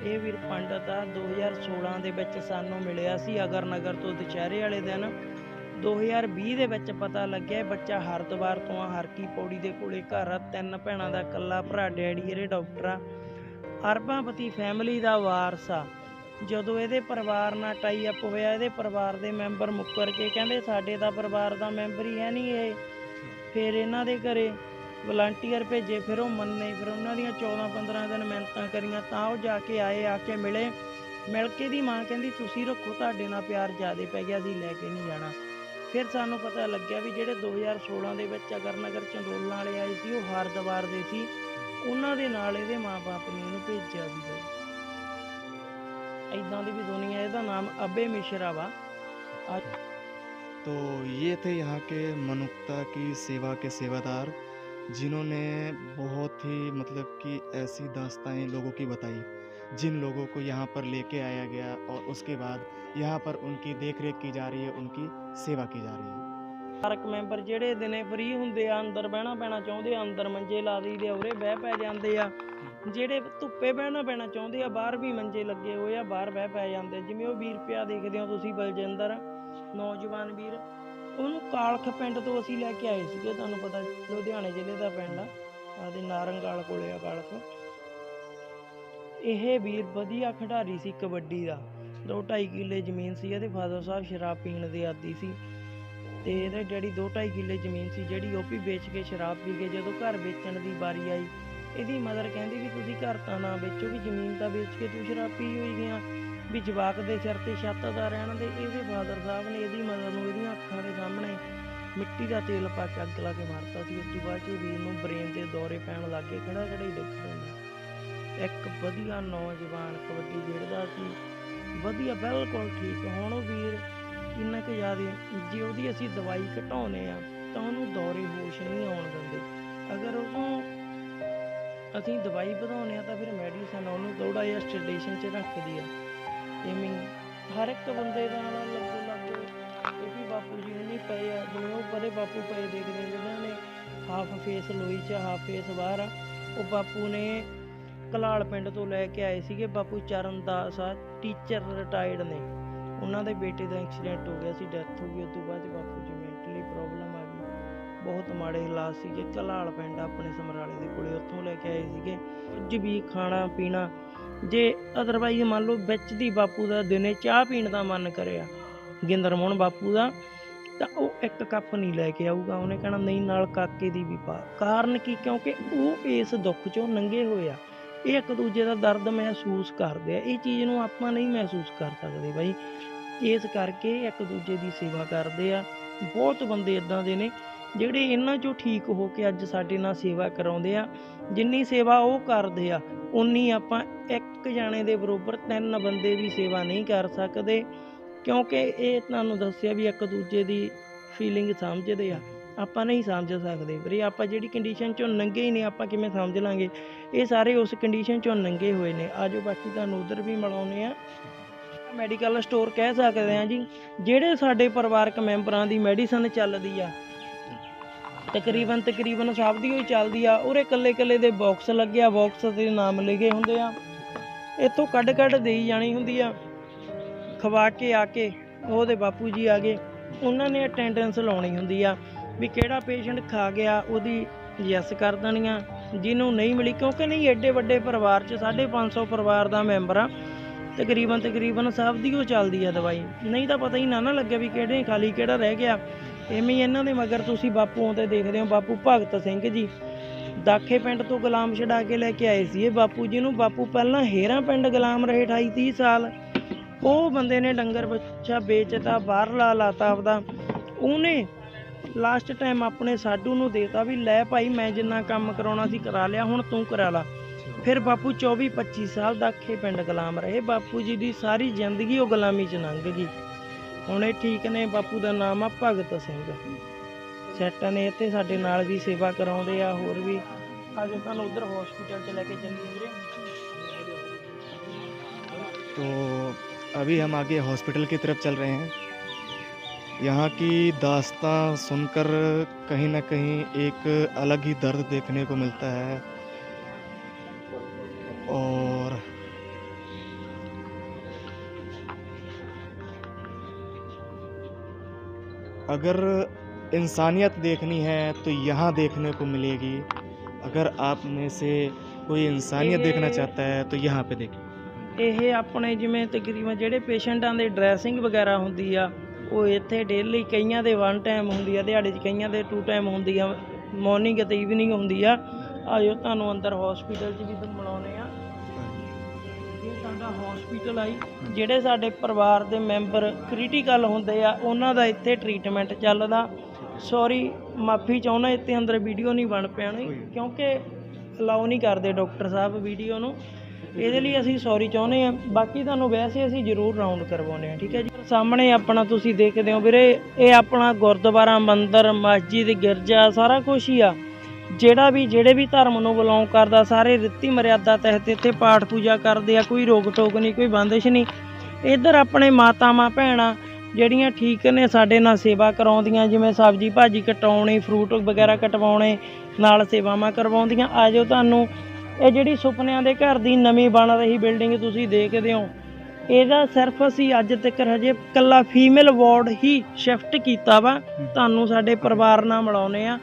ਇਹ ਵੀਰ ਪੰਡਤ ਆ 2016 ਦੇ ਵਿੱਚ ਸਾਨੂੰ ਮਿਲਿਆ ਸੀ ਅਗਰ ਨਗਰ ਤੋਂ ਦੁਸ਼ਹਿਰੇ ਵਾਲੇ ਦਿਨ। 2020 ਦੇ ਵਿੱਚ ਪਤਾ ਲੱਗਿਆ ਬੱਚਾ ਹਰਦੁਆਰ ਤੋਂ ਆ ਹਰਕੀ ਪੌੜੀ ਦੇ ਕੋਲੇ ਘਰ ਆ, ਤਿੰਨ ਭੈਣਾਂ ਦਾ ਇਕੱਲਾ ਭਰਾ, ਡੈਡੀ ਇਹਦੇ ਡਾਕਟਰ ਆ। ਅਰਬਾਂਪਤੀ ਫੈਮਿਲੀ ਦਾ ਵਾਰਸ ਆ। ਜਦੋਂ ਇਹਦੇ ਪਰਿਵਾਰ ਨਾਲ ਟਾਈ ਅਪ ਹੋਇਆ, ਇਹਦੇ ਪਰਿਵਾਰ ਦੇ ਮੈਂਬਰ ਮੁੱਕਰ ਕੇ ਕਹਿੰਦੇ, ਸਾਡੇ ਤਾਂ ਪਰਿਵਾਰ ਦਾ ਮੈਂਬਰ ਹੀ ਹੈ ਨਹੀਂ ਇਹ। ਫਿਰ ਇਹਨਾਂ ਦੇ ਘਰੇ ਵਲੰਟੀਅਰ ਭੇਜੇ ਫਿਰ ਉਹ ਮੰਨੇ ਫਿਰ ਉਹਨਾਂ ਦੀਆਂ 14-15 ਦਿਨ ਮਿਹਨਤਾਂ ਕਰੀਆਂ ਤਾਂ ਉਹ ਜਾ ਕੇ ਆਏ ਆ ਕੇ ਮਿਲੇ ਮਿਲ ਕੇ ਦੀ ਮਾਂ ਕਹਿੰਦੀ ਤੁਸੀਂ ਰੱਖੋ ਤੁਹਾਡੇ ਨਾਲ ਪਿਆਰ ਜ਼ਿਆਦੇ ਪੈ ਗਿਆ ਸੀ ਲੈ ਕੇ ਨਹੀਂ ਜਾਣਾ ਫਿਰ ਫਿਰ ਸਾਨੂੰ ਪਤਾ ਲੱਗਿਆ ਵੀ ਜਿਹੜੇ 2016 ਦੇ ਵਿੱਚ ਅਗਰਨਗਰ ਚੰਡੋਲਾਂ ਵਾਲੇ ਆਏ ਸੀ ਉਹ ਹਰਦੁਆਰ ਦੇ ਸੀ ਉਹਨਾਂ ਦੇ ਨਾਲ ਇਹਦੇ ਮਾਪੇ ਨੇ ਇਹਨੂੰ ਭੇਜਿਆ ਵੀ ਇਦਾਂ ਦੀ ਵੀ ਦੁਨੀਆ ਇਹਦਾ ਨਾਮ ਅਬੇ ਮਿਸ਼ਰਾ ਵਾ ਅੱਜ तो ये थे यहाँ के मनुक्ता की सेवा के सेवादार जिन्होंने बहुत ही मतलब कि ऐसी दास्ताएं लोगों की बताई जिन लोगों को यहाँ पर लेके आया गया और उसके बाद यहाँ पर उनकी देख रेख की जा रही है उनकी सेवा की जा रही है ਪਾਰਕ ਮੈਂਬਰ ਜਿਹੜੇ ਦਿਨੇ ਫ੍ਰੀ ਹੁੰਦੇ ਆ ਅੰਦਰ ਬਹਿਣਾ ਪੈਣਾ ਚਾਹੁੰਦੇ ਆ ਅੰਦਰ ਮੰਜੇ ਲਾ ਦਈਦੇ ਆ ਉਰੇ ਬਹਿ ਪੈ ਜਾਂਦੇ ਆ ਜਿਹੜੇ ਧੁੱਪੇ ਬਹਿਣਾ ਪੈਣਾ ਚਾਹੁੰਦੇ ਆ ਬਾਹਰ ਵੀ ਮੰਜੇ ਲੱਗੇ ਹੋਏ ਆ ਬਾਹਰ ਬਹਿ ਪੈ ਜਾਂਦੇ ਆ। ਜਿਵੇਂ ਉਹ ਵੀਰ ਰੁਪਿਆ ਦੇਖਦੇ ਹੋ ਤੁਸੀਂ ਬਲਜਿੰਦਰ ਨੌਜਵਾਨ ਵੀਰ ਉਹਨੂੰ ਕਾਲਖ ਪਿੰਡ ਤੋਂ ਅਸੀਂ ਲੈ ਕੇ ਆਏ ਸੀਗੇ, ਤੁਹਾਨੂੰ ਪਤਾ ਲੁਧਿਆਣੇ ਜ਼ਿਲ੍ਹੇ ਦਾ ਪਿੰਡ ਆ, ਆਦੇ ਨਾਰੰਗਾਲ ਕੋਲੇ ਆ ਕਾਲਖ। ਇਹ ਵੀਰ ਵਧੀਆ ਖਿਡਾਰੀ ਸੀ ਕਬੱਡੀ ਦਾ, ਦੋ ਢਾਈ ਕਿੱਲੇ ਜ਼ਮੀਨ ਸੀ ਇਹਦੇ, ਫਾਦਰ ਸਾਹਿਬ ਸ਼ਰਾਬ ਪੀਣ ਦੇ ਆਦੀ ਸੀ। ਤੇ ਇਹਦੇ ਡੈਡੀ ਦੋ ਢਾਈ ਕਿੱਲੇ ਜ਼ਮੀਨ ਸੀ, ਜਿਹੜੀ ਉਹ ਵੀ ਵੇਚ ਕੇ ਸ਼ਰਾਬ ਪੀ ਕੇ ਜਦੋਂ ਘਰ ਵੇਚਣ ਦੀ ਵਾਰੀ ਆਈ, ਇਹਦੀ ਮਦਰ ਕਹਿੰਦੀ ਵੀ ਤੁਸੀਂ ਘਰ ਤਾਂ ਨਾ ਵੇਚੋ, ਵੀ ਜ਼ਮੀਨ ਤਾਂ ਵੇਚ ਕੇ ਤੂੰ ਸ਼ਰਾਬ ਪੀ ਹੋਈ ਗਿਆ। ਵੀ ਜਵਾਕ ਦੇ ਸਿਰ ਤੇ ਛੱਤ ਦਾ ਰਹਿਣ ਦੇ, ਇਹਦੇ ਫਾਦਰ ਸਾਹਿਬ ਨੇ ਇਹਦੀ ਮਦਰ ਨੂੰ ਇਹਦੀਆਂ ਅੱਖਾਂ ਦੇ ਸਾਹਮਣੇ ਮਿੱਟੀ ਦਾ ਤੇਲ ਪਾ ਕੇ ਅੱਗ ਲਾ ਕੇ ਮਾਰਤਾ ਸੀ। ਉਸ ਤੋਂ ਬਾਅਦ 'ਚ ਵੀਰ ਨੂੰ ਬ੍ਰੇਨ ਦੇ ਦੌਰੇ ਪੈਣ ਲੱਗ ਗਏ ਖੜਾ ਖੜਾ ਹੀ ਡਿੱਗ ਪੈਂਦਾ ਇੱਕ ਵਧੀਆ ਨੌਜਵਾਨ, ਕਬੱਡੀ ਖੇਡਦਾ ਸੀ। ਵਧੀਆ, ਬਿਲਕੁਲ ਠੀਕ। ਹੁਣ ਉਹ ਵੀਰ ਇੰਨਾ ਕੁ ਜ਼ਿਆਦਾ, ਜੇ ਉਹਦੀ ਅਸੀਂ ਦਵਾਈ ਘਟਾਉਨੇ ਆ ਤਾਂ ਉਹਨੂੰ ਦੌਰੇ ਹੋਸ਼ ਨਹੀਂ ਆਉਣ ਦਿੰਦੇ। ਅਗਰ ਉਹਨੂੰ ਅਸੀਂ ਦਵਾਈ ਵਧਾਉਨੇ ਆ ਤਾਂ ਫਿਰ ਮੈਡੀਸਨ ਉਹਨੂੰ ਥੋੜਾ ਜਿਹਾ ਸਟੇਸ਼ਨ 'ਚ ਰੱਖਦੀ ਆ ਐਵੇਂ ਹੀ ਹਰ ਇੱਕ ਬੰਦੇ ਦਾ ਨਾਲ ਲੱਗੋ ਲੱਗੋ ਇਹ ਵੀ ਬਾਪੂ ਜੀ ਨਹੀਂ ਪਏ ਆ। ਜਿਵੇਂ ਉਹ ਪਰੇ ਬਾਪੂ ਪਏ ਦੇਖਦੇ ਜਿਹਨਾਂ ਨੇ ਹਾਫ ਫੇਸ ਲੋਈ 'ਚ ਹਾਫ ਫੇਸ ਬਾਹਰ ਆ, ਉਹ ਬਾਪੂ ਨੇ ਕਲਾਲ ਪਿੰਡ ਤੋਂ ਲੈ ਕੇ ਆਏ ਸੀਗੇ। ਬਾਪੂ ਚਰਨ ਦਾਸ ਆ ਟੀਚਰ ਰਿਟਾਇਰਡ ਨੇ। ਉਹਨਾਂ ਦੇ ਬੇਟੇ ਦਾ ਐਕਸੀਡੈਂਟ ਹੋ ਗਿਆ ਸੀ ਡੈਥ ਹੋ ਗਈ। ਉਸ ਤੋਂ ਬਾਅਦ ਬਾਪੂ ਜੀ ਮੈਂਟਲੀ ਪ੍ਰੋਬਲਮ ਆ ਗਈ। ਬਹੁਤ ਮਾੜੇ ਹਾਲਾਤ ਸੀਗੇ। ਕਲਾਲ ਪਿੰਡ ਆਪਣੇ ਸਮਰਾਲੇ ਦੇ ਕੋਲੇ, ਉੱਥੋਂ ਲੈ ਕੇ ਆਏ ਸੀਗੇ। ਕੁਝ ਵੀ ਖਾਣਾ ਪੀਣਾ ਜੇ ਅਦਰਵਾਈਜ਼ ਮੰਨ ਲਓ ਵਿੱਚ ਦੀ ਬਾਪੂ ਦਾ ਦਿਨੇ ਚਾਹ ਪੀਣ ਦਾ ਮਨ ਕਰਿਆ, ਗਿੰਦਰ ਮੋਹਨ ਬਾਪੂ ਦਾ, ਤਾਂ ਉਹ ਇੱਕ ਕੱਪ ਨਹੀਂ ਲੈ ਕੇ ਆਊਗਾ। ਉਹਨੇ ਕਹਿਣਾ, ਨਹੀਂ, ਨਾਲ ਕਾਕੇ ਦੀ ਵੀ ਪਾ। ਕਾਰਨ ਕੀ? ਕਿਉਂਕਿ ਉਹ ਇਸ ਦੁੱਖ ਚੋਂ ਨੰਗੇ ਹੋਏ ਆ ਇਹ ਇੱਕ ਦੂਜੇ ਦਾ ਦਰਦ ਮਹਿਸੂਸ ਕਰਦੇ ਆ। ਇਹ ਚੀਜ਼ ਨੂੰ ਆਪਾਂ ਨਹੀਂ ਮਹਿਸੂਸ ਕਰ ਸਕਦੇ ਬਾਈ। ਇਸ ਕਰਕੇ ਇੱਕ ਦੂਜੇ ਦੀ ਸੇਵਾ ਕਰਦੇ ਆ। ਬਹੁਤ ਬੰਦੇ ਇਦਾਂ ਦੇ ਨੇ, ਜਿਹੜੇ ਇਹਨਾਂ ਚੋਂ ਠੀਕ ਹੋ ਕੇ ਅੱਜ ਸਾਡੇ ਨਾਲ ਸੇਵਾ ਕਰਾਉਂਦੇ ਆ। ਜਿੰਨੀ ਸੇਵਾ ਉਹ ਕਰਦੇ ਆ ਉਨੀ ਆਪਾਂ ਇੱਕ ਜਾਣੇ ਦੇ ਬਰੋਬਰ ਤਿੰਨ ਬੰਦੇ ਵੀ ਸੇਵਾ ਨਹੀਂ ਕਰ ਸਕਦੇ, ਕਿਉਂਕਿ ਇਹ ਤੁਹਾਨੂੰ ਦੱਸਿਆ ਵੀ ਇੱਕ ਦੂਜੇ ਦੀ ਫੀਲਿੰਗ ਸਮਝਦੇ ਆ। ਆਪਾਂ ਨਹੀਂ ਸਮਝ ਸਕਦੇ ਵੀਰੇ, ਆਪਾਂ ਜਿਹੜੀ ਕੰਡੀਸ਼ਨ ਚੋਂ ਨੰਗੇ ਹੀ ਨੇ, ਆਪਾਂ ਕਿਵੇਂ ਸਮਝ ਲਾਂਗੇ? ਇਹ ਸਾਰੇ ਉਸ ਕੰਡੀਸ਼ਨ ਚੋਂ ਨੰਗੇ ਹੋਏ ਨੇ। ਆਜੋ ਬਾਕੀ ਤੁਹਾਨੂੰ ਉਧਰ ਵੀ ਮਿਲਾਉਨੇ ਆ। ਮੈਡੀਕਲ ਸਟੋਰ ਕਹਿ ਸਕਦੇ ਆ ਜੀ, ਜਿਹੜੇ ਸਾਡੇ ਪਰਿਵਾਰਕ ਮੈਂਬਰਾਂ ਦੀ ਮੈਡੀਸਨ ਚੱਲਦੀ ਆ ਤਕਰੀਬਨ ਤਕਰੀਬਨ ਸਭ ਦੀ ਹੋਈ ਚੱਲਦੀ ਆ। ਉਰੇ ਕੱਲੇ ਕੱਲੇ ਦੇ ਬਾਕਸ ਲੱਗਿਆ ਬਾਕਸ ਤੇ ਨਾਮ ਲਿਖੇ ਹੁੰਦੇ ਆ। ਇੱਥੋਂ ਕੱਢ ਕੱਢ ਦੇਈ ਜਾਣੀ ਹੁੰਦੀ ਆ। ਖਵਾ ਕੇ ਆ ਕੇ ਉਹਦੇ ਬਾਪੂ ਜੀ ਆ ਗਏ। ਉਹਨਾਂ ਨੇ ਅਟੈਂਡੈਂਸ ਲਾਉਣੀ ਹੁੰਦੀ ਆ ਵੀ ਕਿਹੜਾ ਪੇਸ਼ੈਂਟ ਖਾ ਗਿਆ, ਉਹਦੀ ਯੈਸ ਕਰ ਦੇਣੀ ਆ। ਜਿਹਨੂੰ ਨਹੀਂ ਮਿਲੀ, ਕਿਉਂਕਿ ਨਹੀਂ ਐਡੇ ਵੱਡੇ ਪਰਿਵਾਰ 'ਚ 550 ਪਰਿਵਾਰ ਦਾ ਮੈਂਬਰ ਆ। ਤਕਰੀਬਨ ਤਕਰੀਬਨ ਸਭ ਦੀ ਉਹ ਚੱਲਦੀ ਆ ਦਵਾਈ। ਨਹੀਂ ਤਾਂ ਪਤਾ ਹੀ ਨਾ ਨਾ ਲੱਗਿਆ ਵੀ ਕਿਹੜੇ ਖਾਲੀ ਕਿਹੜਾ ਰਹਿ ਗਿਆ। ਐਵੇਂ ਹੀ ਇਹਨਾਂ ਦੇ ਮਗਰ ਤੁਸੀਂ ਬਾਪੂ ਆਉਂਦੇ ਦੇਖਦੇ ਹੋ, ਬਾਪੂ ਭਗਤ ਸਿੰਘ ਜੀ। ਦਾਖੇ ਪਿੰਡ ਤੋਂ ਗੁਲਾਮ ਛਡਾ ਕੇ ਲੈ ਕੇ ਆਏ ਸੀ ਇਹ ਬਾਪੂ ਜੀ ਨੂੰ। ਬਾਪੂ ਪਹਿਲਾਂ ਹੇਰਾ ਪਿੰਡ ਗੁਲਾਮ ਰਹੇ 28 30 ਸਾਲ। ਉਹ ਬੰਦੇ ਨੇ ਡੰਗਰ ਬੱਚਾ ਵੇਚਤਾ, ਬਾਹਰ ਲਾ ਲਾਤਾ ਆਪਦਾ। ਉਹਨੇ ਲਾਸਟ ਟਾਈਮ ਆਪਣੇ ਸਾਡੂ ਨੂੰ ਦੇਤਾ ਵੀ, ਲੈ ਭਾਈ ਮੈਂ ਜਿੰਨਾ ਕੰਮ ਕਰਾਉਣਾ ਸੀ ਕਰਾ ਲਿਆ, ਹੁਣ ਤੂੰ ਕਰਾ ਲਾ। ਫਿਰ ਬਾਪੂ 24 25 ਸਾਲ ਦਾਖੇ ਪਿੰਡ ਗੁਲਾਮ ਰਹੇ। ਬਾਪੂ ਜੀ ਦੀ ਸਾਰੀ ਜ਼ਿੰਦਗੀ ਉਹ ਗੁਲਾਮੀ ਚ ਲੰਘ ਗਈ। ਹੁਣ ਇਹ ਠੀਕ ਨੇ ਬਾਪੂ ਦਾ ਨਾਮ ਆ ਭਗਤ ਸਿੰਘ ਸੈੱਟ ਨੇ ਇੱਥੇ ਸਾਡੇ ਨਾਲ ਵੀ ਸੇਵਾ ਕਰਾਉਂਦੇ ਆ ਹੋਰ ਵੀ ਅੱਜ ਤੁਹਾਨੂੰ ਉਧਰ ਹਸਪੀਟਲ ਚ ਲੈ ਕੇ ਚੱਲੀਏ ਵੀਰੇ तो अभी हम आगे हॉस्पिटल की तरफ चल रहे हैं यहाँ की दास्तां सुनकर कहीं ना कहीं एक अलग ही दर्द देखने को मिलता है और अगर इंसानियत देखनी है तो यहाँ देखने को मिलेगी अगर आप में से कोई इंसानियत देखना चाहता है तो यहाँ पे देखिए ਇਹ ਆਪਣੇ ਜਿਵੇਂ ਤਕਰੀਬਨ ਜਿਹੜੇ ਪੇਸ਼ੈਂਟਾਂ ਦੇ ਡਰੈਸਿੰਗ ਵਗੈਰਾ ਹੁੰਦੀ ਆ ਉਹ ਇੱਥੇ ਡੇਲੀ ਕਈਆਂ ਦੇ ਵਨ ਟਾਈਮ ਹੁੰਦੀ ਆ ਦਿਹਾੜੇ 'ਚ ਕਈਆਂ ਦੇ ਟੂ ਟਾਈਮ ਹੁੰਦੀ ਆ ਮਾਰਨਿੰਗ ਅਤੇ ਈਵਨਿੰਗ ਹੁੰਦੀ ਆ ਆਜੋ ਤੁਹਾਨੂੰ ਅੰਦਰ ਹਸਪੀਟਲ 'ਚ ਵੀ ਮਿਲਾਉਣੇ ਆ ਸਾਡਾ ਹਸਪੀਟਲ ਆਈ ਜਿਹੜੇ ਸਾਡੇ ਪਰਿਵਾਰ ਦੇ ਮੈਂਬਰ ਕ੍ਰਿਟੀਕਲ ਹੁੰਦੇ ਆ ਉਹਨਾਂ ਦਾ ਇੱਥੇ ਟ੍ਰੀਟਮੈਂਟ ਚੱਲਦਾ। ਸੌਰੀ ਮਾਫੀ ਚਾਹੁੰਦਾ ਇੱਥੇ ਅੰਦਰ ਵੀਡੀਓ ਨਹੀਂ ਬਣ ਪੈਣੀ ਕਿਉਂਕਿ ਅਲਾਉ ਨਹੀਂ ਕਰਦੇ ਡਾਕਟਰ ਸਾਹਿਬ ਵੀਡੀਓ ਨੂੰ। ਇਹਦੇ ਲਈ ਅਸੀਂ ਸੌਰੀ ਚਾਹੁੰਦੇ ਆ। ਬਾਕੀ ਤੁਹਾਨੂੰ ਵੈਸੇ ਅਸੀਂ ਜ਼ਰੂਰ ਰਾਉਂਡ ਕਰਵਾਉਂਦੇ ਆ ਠੀਕ ਹੈ ਜੀ? ਸਾਹਮਣੇ ਆਪਣਾ ਤੁਸੀਂ ਦੇਖਦੇ ਹੋ ਵੀਰੇ ਇਹ ਆਪਣਾ ਗੁਰਦੁਆਰਾ ਮੰਦਿਰ ਮਸਜਿਦ ਗਿਰਜਾ ਸਾਰਾ ਕੁਝ ਹੀ ਆ। ਜਿਹੜਾ ਵੀ ਜਿਹੜੇ ਵੀ ਧਰਮ ਨੂੰ ਬਿਲੋਂਗ ਕਰਦਾ ਸਾਰੇ ਰੀਤੀ ਮਰਿਆਦਾ ਤਹਿਤ ਇੱਥੇ ਪਾਠ ਪੂਜਾ ਕਰਦੇ ਆ ਕੋਈ ਰੋਕ ਟੋਕ ਨਹੀਂ ਕੋਈ ਬੰਦਿਸ਼ ਨਹੀਂ। ਇੱਧਰ ਆਪਣੇ ਮਾਤਾਵਾਂ ਭੈਣਾਂ ਜਿਹੜੀਆਂ ਠੀਕ ਨੇ ਸਾਡੇ ਨਾਲ ਸੇਵਾ ਕਰਾਉਂਦੀਆਂ ਜਿਵੇਂ ਸਬਜ਼ੀ ਭਾਜੀ ਕਟਾਉਣੀ ਫਰੂਟ ਵਗੈਰਾ ਕਟਵਾਉਣੇ ਨਾਲ ਸੇਵਾਵਾਂ ਕਰਵਾਉਂਦੀਆਂ। ਆਜੋ ਤੁਹਾਨੂੰ ਇਹ ਜਿਹੜੀ ਸੁਪਨਿਆਂ ਦੇ ਘਰ ਦੀ ਨਵੀਂ ਬਣ ਰਹੀ ਬਿਲਡਿੰਗ ਤੁਸੀਂ ਦੇਖਦੇ ਹੋ ਇਹਦਾ ਸਿਰਫ ਅਸੀਂ ਅੱਜ ਤੱਕ ਹਜੇ ਕੱਲਾ ਫੀਮੇਲ ਵਾਰਡ ਹੀ ਸ਼ਿਫਟ ਕੀਤਾ ਵਾ। ਤੁਹਾਨੂੰ ਸਾਡੇ ਪਰਿਵਾਰ ਨਾਲ ਮਿਲਾਉਨੇ ਆ।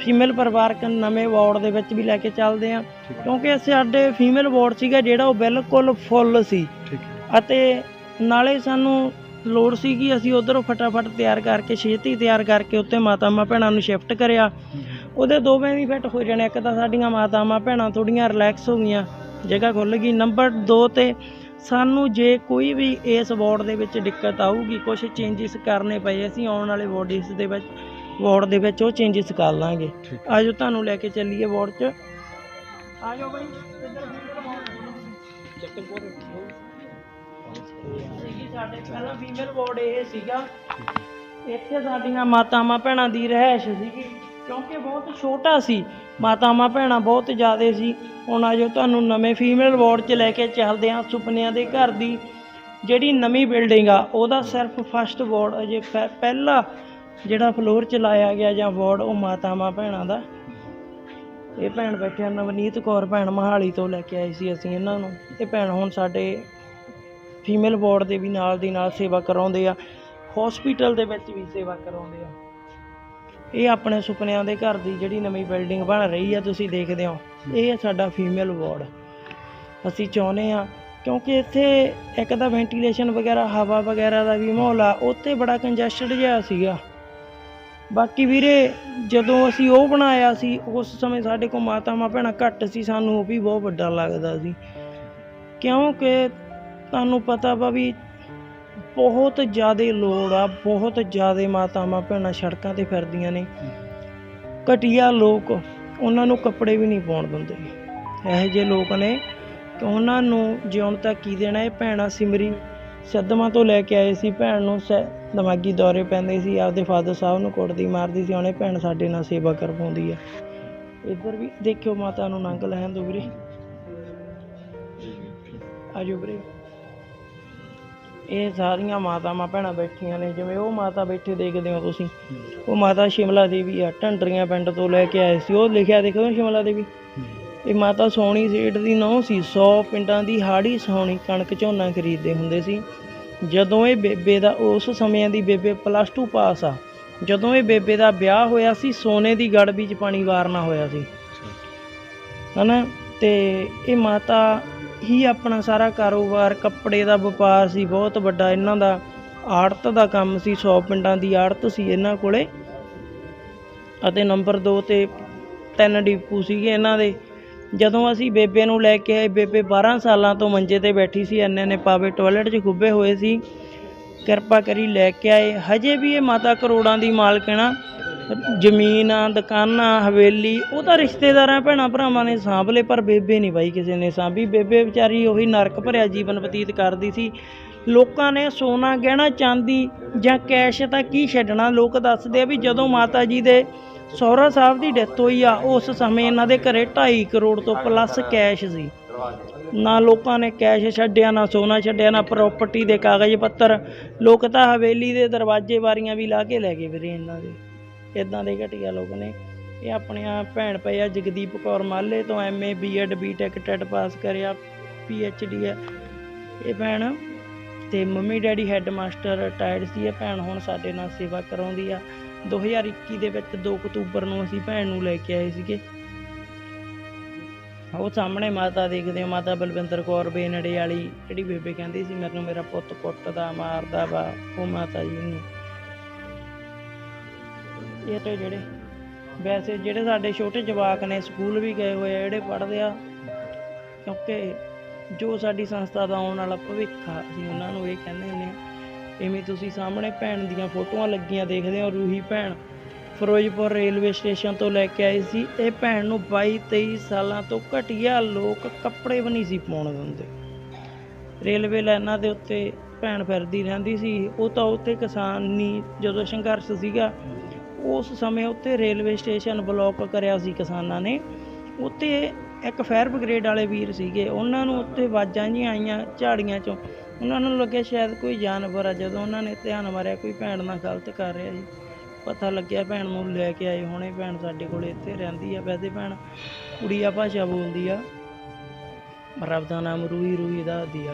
ਫੀਮੇਲ ਪਰਿਵਾਰਕ ਨਵੇਂ ਵਾਰਡ ਦੇ ਵਿੱਚ ਵੀ ਲੈ ਕੇ ਚੱਲਦੇ ਆ। ਕਿਉਂਕਿ ਸਾਡੇ ਫੀਮੇਲ ਵਾਰਡ ਸੀਗਾ ਜਿਹੜਾ ਉਹ ਬਿਲਕੁਲ ਫੁੱਲ ਸੀ। ਅਤੇ ਨਾਲੇ ਸਾਨੂੰ ਲੋੜ ਸੀ ਕਿ ਅਸੀਂ ਉਧਰੋਂ ਫਟਾਫਟ ਤਿਆਰ ਕਰਕੇ ਛੇਤੀ ਤਿਆਰ ਕਰਕੇ ਉੱਤੇ ਮਾਤਾਵਾਂ ਭੈਣਾਂ ਨੂੰ ਸ਼ਿਫਟ ਕਰਿਆ। ਉਹਦੇ ਦੋ ਬੈਨੀਫਿਟ ਹੋ ਜਾਣੇ ਇੱਕ ਤਾਂ ਸਾਡੀਆਂ ਮਾਤਾਵਾਂ ਭੈਣਾਂ ਥੋੜੀਆਂ ਰਿਲੈਕਸ ਹੋ ਗਈਆਂ। ਜਗ੍ਹਾ ਖੁੱਲ ਗਈ। ਨੰਬਰ 2 ਤੇ ਸਾਨੂੰ ਜੇ ਕੋਈ ਵੀ ਇਸ ਵਾਰਡ ਦੇ ਵਿੱਚ ਦਿੱਕਤ ਆਊਗੀ ਕੁਝ ਚੇਂਜਸ ਕਰਨੇ ਪਏ ਅਸੀਂ ਆਉਣ ਵਾਲੇ ਵਾਰਡਸ ਦੇ ਵਿੱਚ। ਵਾਰਡ ਦੇ ਵਿੱਚ ਉਹ ਚੇਂਜਸ ਕਰ ਲਾਂਗੇ। ਆਜੋ ਤੁਹਾਨੂੰ ਲੈ ਕੇ ਚੱਲੀਏ ਵਾਰਡ 'ਚ। ਆਜੋ ਬਈ। ਸਾਡੇ ਸੀਗਾ। ਇੱਥੇ ਸਾਡੀਆਂ ਮਾਤਾਵਾਂ ਭੈਣਾਂ ਦੀ ਰਹਿائش ਸੀਗੀ। ਕਿਉਂਕਿ ਬਹੁਤ ਛੋਟਾ ਸੀ। ਮਾਤਾਵਾਂ ਭੈਣਾਂ ਬਹੁਤ ਜ਼ਿਆਦੇ ਸੀ। ਹੁਣ ਆਜੋ ਤੁਹਾਨੂੰ ਨਵੇਂ ਫੀਮੇਲ ਵਾਰਡ 'ਚ ਲੈ ਕੇ ਚੱਲਦੇ ਹਾਂ ਸੁਪਨਿਆਂ ਦੇ ਘਰ ਦੀ। ਜਿਹੜੀ ਨਵੀਂ ਬਿਲਡਿੰਗ ਆ ਉਹਦਾ ਸਿਰਫ ਫਸਟ ਵਾਰਡ ਅਜੇ ਪਹਿਲਾ ਜਿਹੜਾ ਫਲੋਰ ਚਲਾਇਆ ਗਿਆ ਜਾਂ ਵਾਰਡ ਉਹ ਮਾਤਾਵਾਂ ਭੈਣਾਂ ਦਾ। ਇਹ ਭੈਣ ਬੈਠੇ ਨਵਨੀਤ ਕੌਰ ਭੈਣ ਮਹਾਲੀ ਤੋਂ ਲੈ ਕੇ ਆਏ ਸੀ ਅਸੀਂ ਇਹਨਾਂ ਨੂੰ। ਇਹ ਭੈਣ ਹੁਣ ਸਾਡੇ ਫੀਮੇਲ ਵਾਰਡ ਦੇ ਵੀ ਨਾਲ ਦੀ ਨਾਲ ਸੇਵਾ ਕਰਾਉਂਦੇ ਆ। ਹਸਪੀਟਲ ਦੇ ਵਿੱਚ ਵੀ ਸੇਵਾ ਕਰਾਉਂਦੇ ਆ। ਇਹ ਆਪਣੇ ਸੁਪਨਿਆਂ ਦੇ ਘਰ ਦੀ ਜਿਹੜੀ ਨਵੀਂ ਬਿਲਡਿੰਗ ਬਣ ਰਹੀ ਆ, ਤੁਸੀਂ ਦੇਖਦੇ ਹੋ। ਇਹ ਹੈ ਸਾਡਾ ਫੀਮੇਲ ਵਾਰਡ ਅਸੀਂ ਚਾਹੁੰਦੇ ਆ, ਕਿਉਂਕਿ ਇੱਥੇ ਇੱਕ ਤਾਂ ਵੈਂਟੀਲੇਸ਼ਨ ਵਗੈਰਾ, ਹਵਾ ਵਗੈਰਾ ਦਾ ਵੀ ਮਾਹੌਲ ਆ, ਉੱਥੇ ਬੜਾ ਕੰਜੈਸਟਡ ਜਿਹਾ ਸੀਗਾ। ਬਾਕੀ ਵੀਰੇ, ਜਦੋਂ ਅਸੀਂ ਉਹ ਬਣਾਇਆ ਸੀ, ਉਸ ਸਮੇਂ ਸਾਡੇ ਕੋਲ ਮਾਤਾਵਾਂ ਭੈਣਾਂ ਘੱਟ ਸੀ, ਸਾਨੂੰ ਉਹ ਵੀ ਬਹੁਤ ਵੱਡਾ ਲੱਗਦਾ ਸੀ। ਕਿਉਂਕਿ ਤੁਹਾਨੂੰ ਪਤਾ ਵਾ ਵੀ ਬਹੁਤ ਜ਼ਿਆਦਾ ਲੋੜ ਆ, ਬਹੁਤ ਜ਼ਿਆਦਾ ਮਾਤਾਵਾਂ ਭੈਣਾਂ ਸੜਕਾਂ ਤੇ ਫਿਰਦੀਆਂ ਨੇ। ਘਟੀਆ ਲੋਕ ਉਹਨਾਂ ਨੂੰ ਕੱਪੜੇ ਵੀ ਨਹੀਂ ਪਾਉਣ ਦਿੰਦੇ। ਇਹੋ ਜਿਹੇ ਲੋਕ ਨੇ ਕਿ ਉਹਨਾਂ ਨੂੰ ਜਿਉਣ ਤੱਕ ਕੀ ਦੇਣਾ, ਇਹ ਭੈਣਾਂ ਸਿਮਰੀ ਸਦਮਾ ਤੋਂ ਲੈ ਕੇ ਆਏ ਸੀ, ਭੈਣ ਨੂੰ ਸੈ ਦਿਮਾਗੀ ਦੌਰੇ ਪੈਂਦੇ ਸੀ, ਆਪਦੇ ਫਾਦਰ ਸਾਹਿਬ ਨੂੰ ਕੁੱਟਦੀ ਮਾਰਦੀ ਸੀ, ਉਹਨੇ ਭੈਣ ਸਾਡੇ ਨਾਲ ਸੇਵਾ ਕਰਵਾਉਂਦੀ ਆ। ਇੱਧਰ ਵੀ ਦੇਖਿਓ ਮਾਤਾ ਨੂੰ ਨੰਗ ਲੈਣ ਦੋ ਵੀਰੇ। ਆਜੋ ਵੀਰੇ। ਇਹ ਸਾਰੀਆਂ ਮਾਤਾਵਾਂ ਭੈਣਾਂ ਬੈਠੀਆਂ ਨੇ, ਜਿਵੇਂ ਉਹ ਮਾਤਾ ਬੈਠੇ ਦੇਖਦੇ ਹੋ ਤੁਸੀਂ। ਉਹ ਮਾਤਾ ਸ਼ਿਮਲਾ ਦੇਵੀ ਆ, ਢੰਡਰੀਆਂ ਪਿੰਡ ਤੋਂ ਲੈ ਕੇ ਆਏ ਸੀ। ਉਹ ਲਿਖਿਆ ਦੇਖੋ ਸ਼ਿਮਲਾ ਦੇਵੀ। ਇਹ ਮਾਤਾ ਸੋਹਣੀ ਸੇਠ ਦੀ ਨੌਂ ਸੀ 100 ਪਿੰਡਾਂ ਦੀ ਹਾੜੀ ਸੋਹਣੀ ਕਣਕ ਝੋਨਾ ਖਰੀਦਦੇ ਹੁੰਦੇ ਸੀ। ਜਦੋਂ ਇਹ ਬੇਬੇ ਦਾ ਉਸ ਸਮਿਆਂ ਦੀ ਬੇਬੇ ਪਲੱਸ 2 ਪਾਸ ਆ, ਜਦੋਂ ਇਹ ਬੇਬੇ ਦਾ ਵਿਆਹ ਹੋਇਆ ਸੀ, ਸੋਨੇ ਦੀ ਗੜਬੀ 'ਚ ਪਾਣੀ ਵਾਰਨਾ ਹੋਇਆ ਸੀ। ਹਨਾ? ਤੇ ਇਹ ਮਾਤਾ ਹੀ ਆਪਣਾ ਸਾਰਾ ਕਾਰੋਬਾਰ, ਕੱਪੜੇ ਦਾ ਵਪਾਰ ਸੀ, ਬਹੁਤ ਵੱਡਾ। ਇਹਨਾਂ ਦਾ ਆੜਤ ਦਾ ਕੰਮ ਸੀ 100 ਪਿੰਡਾਂ ਦੀ ਆੜਤ ਸੀ ਇਹਨਾਂ ਕੋਲੇ। ਅਤੇ ਨੰਬਰ 2 ਤੇ ਤਿੰਨ ਡਿਪੂ ਸੀਗੇ ਇਹਨਾਂ ਦੇ। ਜਦੋਂ ਅਸੀਂ ਬੇਬੇ ਨੂੰ ਲੈ ਕੇ ਆਏ, ਬੇਬੇ 12 ਸਾਲਾਂ ਤੋਂ ਮੰਜੇ ਤੇ ਬੈਠੀ ਸੀ ਇੰਨੇ ਨੇ ਪਾਵੇ ਟਾਇਲਟ 'ਚ ਖੁੱਬੇ ਹੋਏ ਸੀ। ਕਿਰਪਾ ਕਰੀ ਲੈ ਕੇ ਆਏ। ਹਜੇ ਵੀ ਇਹ ਮਾਤਾ ਕਰੋੜਾਂ ਦੀ ਮਾਲਕਣਾ ਜ਼ਮੀਨਾਂ, ਦੁਕਾਨਾਂ, ਹਵੇਲੀ, ਉਹ ਤਾਂ ਰਿਸ਼ਤੇਦਾਰਾਂ, ਭੈਣਾਂ ਭਰਾਵਾਂ ਨੇ ਸਾਂਭ ਲਏ ਪਰ ਬੇਬੇ ਨਹੀਂ ਬਾਈ ਕਿਸੇ ਨੇ ਸਾਂਭੀ। ਬੇਬੇ ਵਿਚਾਰੀ ਉਹੀ ਨਰਕ ਭਰਿਆ ਜੀਵਨ ਬਤੀਤ ਕਰਦੀ ਸੀ। ਲੋਕਾਂ ਨੇ ਸੋਨਾ ਗਹਿਣਾ ਚਾਂਦੀ ਜਾਂ ਕੈਸ਼ ਤਾਂ ਕੀ ਛੱਡਣਾ? ਲੋਕ ਦੱਸਦੇ ਆ ਵੀ ਜਦੋਂ ਮਾਤਾ ਜੀ ਦੇ ਸਹੁਰਾ ਸਾਹਿਬ ਦੀ ਡੈਥ ਹੋਈ ਆ, ਉਸ ਸਮੇਂ ਇਹਨਾਂ ਦੇ ਘਰੇ 2.5 ਕਰੋੜ ਤੋਂ ਪਲੱਸ ਕੈਸ਼ ਸੀ। ਨਾ ਲੋਕਾਂ ਨੇ ਕੈਸ਼ ਛੱਡਿਆ, ਨਾ ਸੋਨਾ ਛੱਡਿਆ, ਨਾ ਪ੍ਰਾਪਰਟੀ ਦੇ ਕਾਗਜ਼ ਪੱਤਰ। ਲੋਕ ਤਾਂ ਹਵੇਲੀ ਦੇ ਦਰਵਾਜ਼ੇ ਵਾਰੀਆਂ ਵੀ ਲਾ ਕੇ ਲੈ ਗਏ ਵੀਰੇ ਇਹਨਾਂ ਦੇ। ਇਦਾਂ ਦੇ ਘਟੀਆ ਲੋਕ ਨੇ। ਇਹ ਆਪਣੀਆਂ ਭੈਣ ਪਏ ਆ ਜਗਦੀਪ ਕੌਰ ਮਾਲੇ ਤੋਂ MA BEd BTech TET pass ਕਰਿਆ ਪੀਐਚਡੀ ਹੈ। ਇਹ ਭੈਣ ਤੇ mummy daddy head master retired ਸੀ। ਇਹ ਭੈਣ ਹੁਣ ਸਾਡੇ ਨਾਲ ਸੇਵਾ ਕਰਾਉਂਦੀ ਆ। 2021 ਦੇ ਵਿੱਚ 2 ਅਕਤੂਬਰ ਨੂੰ ਅਸੀਂ ਭੈਣ ਨੂੰ ਲੈ ਕੇ ਆਏ ਸੀਗੇ। ਉਹ ਸਾਹਮਣੇ ਮਾਤਾ ਦੇਖਦੇ ਹੋ, ਮਾਤਾ ਬਲਵਿੰਦਰ ਕੌਰ ਬੇਨੜੇ ਵਾਲੀ, ਜਿਹੜੀ ਬੇਬੇ ਕਹਿੰਦੀ ਸੀ, ਮੈਨੂੰ ਮੇਰਾ ਪੁੱਤ ਕੁੱਟਦਾ, ਮਾਰਦਾ ਵਾ, ਉਹ ਮਾਤਾ ਜੀ ਨੂੰ। ਇਹ ਤੇ ਜਿਹੜੇ, ਵੈਸੇ ਜਿਹੜੇ ਸਾਡੇ ਛੋਟੇ ਜਵਾਕ ਨੇ, ਸਕੂਲ ਵੀ ਗਏ ਹੋਏ ਆ, ਜਿਹੜੇ ਪੜ੍ਹਦੇ ਆ, ਕਿਉਂਕਿ ਜੋ ਸਾਡੀ ਸੰਸਥਾ ਦਾ ਆਉਣ ਵਾਲਾ ਭਵਿੱਖ ਆ, ਅਸੀਂ ਉਹਨਾਂ ਨੂੰ ਇਹ ਕਹਿੰਦੇ ਹੁੰਦੇ ਹਾਂ ਇਵੇਂ ਤੁਸੀਂ ਸਾਹਮਣੇ ਭੈਣ ਦੀਆਂ ਫੋਟੋਆਂ ਲੱਗੀਆਂ ਦੇਖਦੇ ਹੋ, ਰੂਹੀ ਭੈਣ। ਫਿਰੋਜ਼ਪੁਰ ਰੇਲਵੇ ਸਟੇਸ਼ਨ ਤੋਂ ਲੈ ਕੇ ਆਏ ਸੀ। ਇਹ ਭੈਣ ਨੂੰ 22 23 ਸਾਲਾਂ ਤੋਂ ਘਟੀਆ ਲੋਕ ਕੱਪੜੇ ਵੀ ਨਹੀਂ ਸੀ ਪਾਉਣ ਦਿੰਦੇ। ਰੇਲਵੇ ਲਾਈਨਾਂ ਦੇ ਉੱਤੇ ਭੈਣ ਫਿਰਦੀ ਰਹਿੰਦੀ ਸੀ। ਉਹ ਤਾਂ ਉੱਤੇ ਕਿਸਾਨੀ ਜਦੋਂ ਸੰਘਰਸ਼ ਸੀਗਾ, ਉਸ ਸਮੇਂ ਉੱਤੇ ਰੇਲਵੇ ਸਟੇਸ਼ਨ ਬਲੌਕ ਕਰਿਆ ਸੀ ਕਿਸਾਨਾਂ ਨੇ। ਉੱਤੇ ਇੱਕ ਫਾਇਰ ਬ੍ਰਿਗੇਡ ਵਾਲੇ ਵੀਰ ਸੀਗੇ। ਉਹਨਾਂ ਨੂੰ ਉੱਤੇ ਆਵਾਜ਼ਾਂ ਜਿਹੀਆਂ ਆਈਆਂ ਝਾੜੀਆਂ ਚੋਂ। ਉਹਨਾਂ ਨੂੰ ਲੱਗਿਆ ਸ਼ਾਇਦ ਕੋਈ ਜਾਨਵਰ ਆ, ਜਦੋਂ ਉਹਨਾਂ ਨੇ ਧਿਆਨ ਮਾਰਿਆ, ਕੋਈ ਭੈਣ ਨਾਲ ਗਲਤ ਕਰ ਰਿਹਾ ਜੀ ਪਤਾ ਲੱਗਿਆ ਭੈਣ ਨੂੰ ਲੈ ਕੇ ਆਏ ਹੁਣੇ, ਭੈਣ ਸਾਡੇ ਕੋਲ ਇੱਥੇ ਰਹਿੰਦੀ ਆ। ਵੈਸੇ ਭੈਣ ਕੁੜੀਆ ਭਾਸ਼ਾ ਬੋਲਦੀ ਆ। ਰੱਬ ਦਾ ਨਾਮ ਰੂਹੀ ਰੂਹੀ ਦਾ ਦੀ